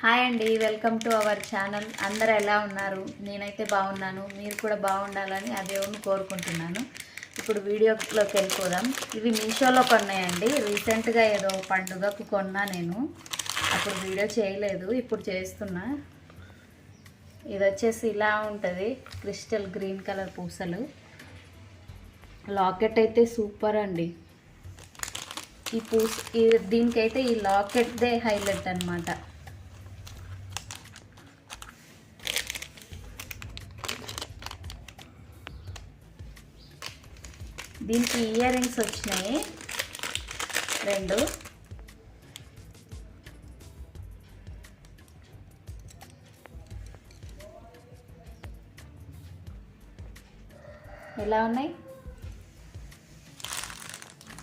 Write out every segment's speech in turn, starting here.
Hi అండి welcome to our channel. అందరు ఎలా ఉన్నారు? నేనైతే బాగున్నాను. మీరు కూడా బాగుండాలని ఆ కోరుకుంటున్నాను. ఇప్పుడు వీడియోలోకి వెళ్ళిపోదాం. ఇవి మీషోలో కొన్నాయండి. రీసెంట్గా ఏదో పండుగకు కొన్నా నేను. అప్పుడు వీడియో చేయలేదు ఇప్పుడు చేస్తున్నా. ఇది వచ్చేసి ఇలా ఉంటుంది. క్రిస్టల్ గ్రీన్ కలర్ పూసలు. లాకెట్ అయితే సూపర్ అండి. ఈ పూస ఈ దీనికైతే ఈ లాకెట్దే హైలైట్ అనమాట దీనికి ఇయర్ రింగ్స్ వచ్చినాయి. రెండు. ఎలా ఉన్నాయి?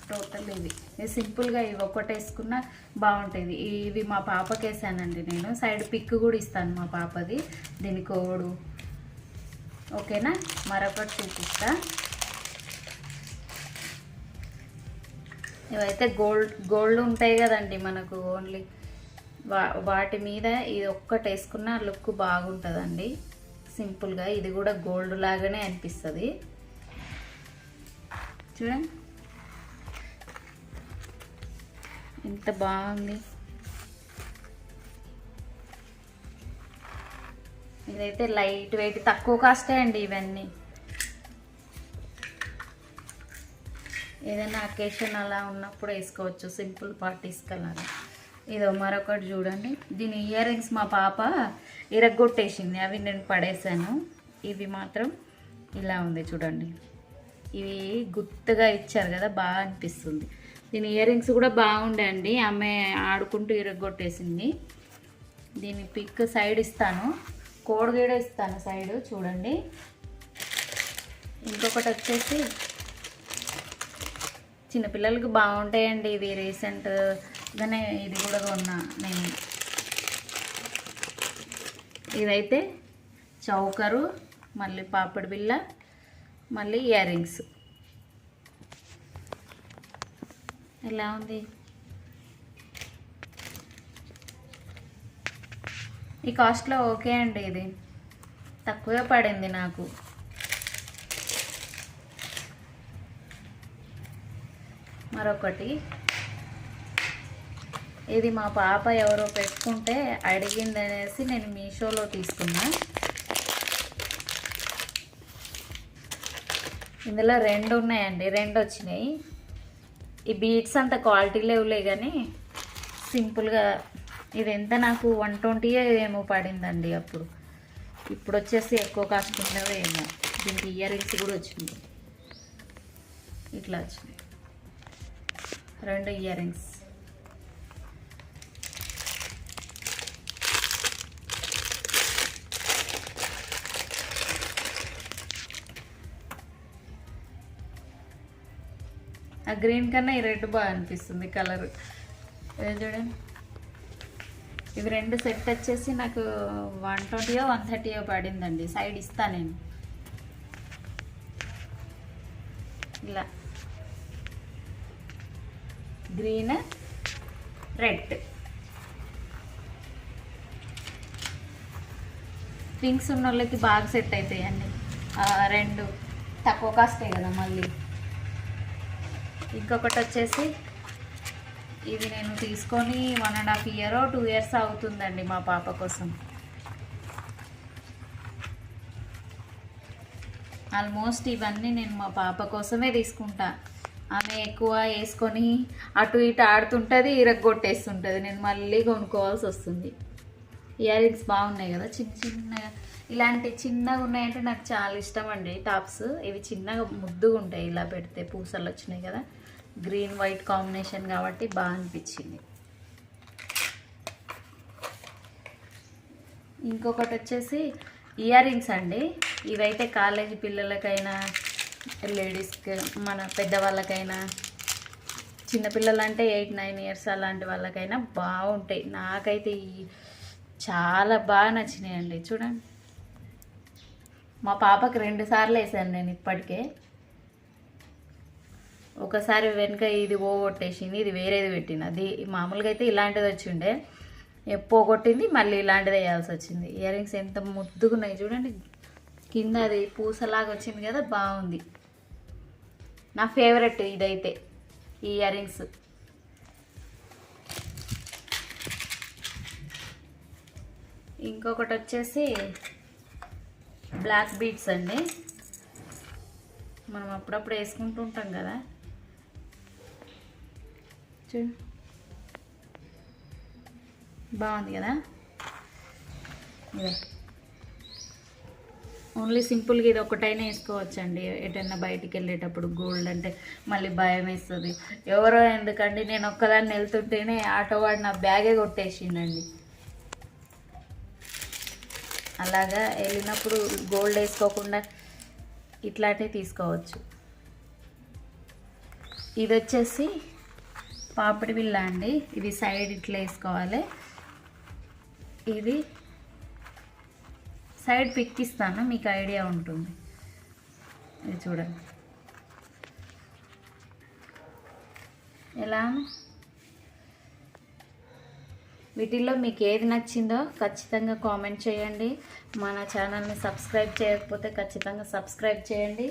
టోటల్ ఇవి. ఇది సింపుల్గా ఇవి ఒక్కటి వేసుకున్నా బాగుంటుంది ఇవి మా పాపకి వేసానండి నేను. సైడ్ పిక్ కూడా ఇస్తాను మా పాపది. దీని కోడు ఓకేనా? మరొకటి చూపిస్తా. ఇవైతే గోల్డ్ గోల్డ్ ఉంటాయి కదండి మనకు ఓన్లీ. వా వాటి మీద ఇది ఒక్కటి వేసుకున్న లుక్ బాగుంటుందండి. సింపుల్గా ఇది కూడా గోల్డ్ లాగానే అనిపిస్తుంది. చూడండి. ఎంత బాగుంది. ఇదైతే లైట్ వెయిట్ తక్కువ కాస్టే అండి ఇవన్నీ. ఏదైనా అకేషన్ అలా ఉన్నప్పుడు వేసుకోవచ్చు. సింపుల్ పార్టీస్కి అలాగా ఇదో మరొకటి చూడండి. దీని ఇయర్ రింగ్స్ మా పాప ఇరగొట్టేసింది. అవి నేను పడేశాను. ఇవి మాత్రం ఇలా ఉంది చూడండి. ఇవి గుర్తుగా ఇచ్చారు కదా బాగా అనిపిస్తుంది. దీని ఇయర్ రింగ్స్ కూడా బాగుండే అండి. ఆమె ఆడుకుంటూ ఇరగొట్టేసింది. దీని పిక్ సైడ్ ఇస్తాను. కోడిగేడ ఇస్తాను సైడ్. చూడండి. ఇంకొకటి వచ్చేసి చిన్నపిల్లలకి బాగుంటాయండి ఇవి రీసెంట్గానే ఇది కూడా కొన్నా నేను. ఇదైతే చౌకరు మళ్ళీ పాపడి బిళ్ళ మళ్ళీ ఇయర్ రింగ్స్. ఎలా ఉంది? ఈ కాస్ట్లో ఓకే అండి ఇది. తక్కువే పడింది నాకు. మరొకటి. ఇది మా పాప ఎవరో పెట్టుకుంటే అడిగింది అనేసి నేను మీషోలో తీసుకున్నా. ఇందులో రెండు ఉన్నాయండి రెండు వచ్చినాయి. ఈ బీట్స్ అంత క్వాలిటీ లేవులే కానీ సింపుల్గా ఇది ఎంత నాకు వన్ ట్వంటీ ఏమో పడిందండి అప్పుడు. ఇప్పుడు వచ్చేసి ఎక్కువ కాస్ట్ ఉన్నవే ఏమో దీనికి ఇయర్ రింగ్స్ కూడా వచ్చింది ఇట్లా వచ్చినాయి. రెండు ఇయర్ రింగ్స్ ఆ గ్రీన్ కన్నా ఈ రెడ్ బాగా అనిపిస్తుంది కలర్. ఏం చూడండి. ఇవి రెండు సెట్ వచ్చేసి నాకు వన్ ట్వంటీయో వన్ థర్టీయో పడిందండి. సైడ్ ఇస్తా నేను. ఇలా. Green red. పింక్స్ ఉన్న వాళ్ళకి బాగా సెట్ అవుతాయండి రెండు. తక్కువ కాస్టే కదా మళ్ళీ. ఇంకొకటి వచ్చేసి ఇది నేను తీసుకొని one and half year two years అవుతుందండి మా పాప కోసం. ఆల్మోస్ట్ ఇవన్నీ నేను మా పాప కోసమే తీసుకుంటా. ఆమె ఎక్కువ వేసుకొని అటు ఇటు ఆడుతుంటుంది ఇరగొట్టేస్తుంటుంది. నేను మళ్ళీ కొనుక్కోవాల్సి వస్తుంది. ఇయర్ రింగ్స్ బాగున్నాయి కదా చిన్న చిన్నగా. ఇలాంటి చిన్నగా ఉన్నాయంటే నాకు చాలా ఇష్టం అండి టాప్స్. ఇవి చిన్నగా ముద్దుగా ఉంటాయి ఇలా పెడితే పూసలు వచ్చినాయి కదా. గ్రీన్ వైట్ కాంబినేషన్ కాబట్టి బాగా అనిపించింది. ఇంకొకటి వచ్చేసి ఇయర్ రింగ్స్ అండి. ఇవైతే కాలేజీ పిల్లలకైనా లేడీస్కి మన పెద్దవాళ్ళకైనా చిన్నపిల్లలు అంటే ఎయిట్ నైన్ ఇయర్స్ అలాంటి వాళ్ళకైనా బాగుంటాయి. నాకైతే ఈ చాలా బాగా నచ్చినాయండి. చూడండి. మా పాపకి రెండు సార్లు వేసాను నేను ఇప్పటికే. ఒకసారి వెనుక ఇది పోగొట్టేసింది ఇది వేరేది పెట్టిన అది మామూలుగా అయితే ఇలాంటిది వచ్చిండే పోగొట్టింది మళ్ళీ ఇలాంటిది వేయాల్సి వచ్చింది. ఇయర్ రింగ్స్ ఎంత ముద్దుగున్నాయి చూడండి. కింద అది పూసలాగా వచ్చింది కదా బాగుంది. నా ఫేవరెట్ ఇదైతే ఈ ఇయర్ రింగ్స్ ఇంకొకటి వచ్చేసి బ్లాక్ బీట్స్ అండి. మనం అప్పుడప్పుడు వేసుకుంటూ ఉంటాం కదా. చూ. బాగుంది కదా? ఇదే ఓన్లీ సింపుల్గా ఇది ఒకటైనా వేసుకోవచ్చండి. ఎటైనా బయటికి వెళ్ళేటప్పుడు గోల్డ్ అంటే మళ్ళీ భయం వేస్తుంది. ఎవరో ఎందుకండి? నేను ఒక్కదాన్ని వెళ్తుంటేనే ఆటో వాడు నా బ్యాగే కొట్టేసిండండి. అలాగా వెళ్ళినప్పుడు గోల్డ్ వేసుకోకుండా ఇట్లాంటివి తీసుకోవచ్చు. ఇది వచ్చేసి పాపిడి బిళ్ళ అండి. ఇది సైడ్ ఇట్లా వేసుకోవాలి. ఇది సైడ్ పిక్ ఇస్తాను మీకు ఐడియా ఉంటుంది. ఇది చూడండి. ఎలా? వీటిల్లో మీకు ఏది నచ్చిందో ఖచ్చితంగా కామెంట్ చేయండి. మన ఛానల్ని సబ్స్క్రైబ్ చేయకపోతే ఖచ్చితంగా సబ్స్క్రైబ్ చేయండి.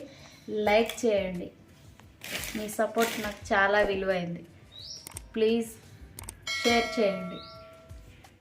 లైక్ చేయండి. మీ సపోర్ట్ నాకు చాలా విలువైంది. ప్లీజ్ షేర్ చేయండి.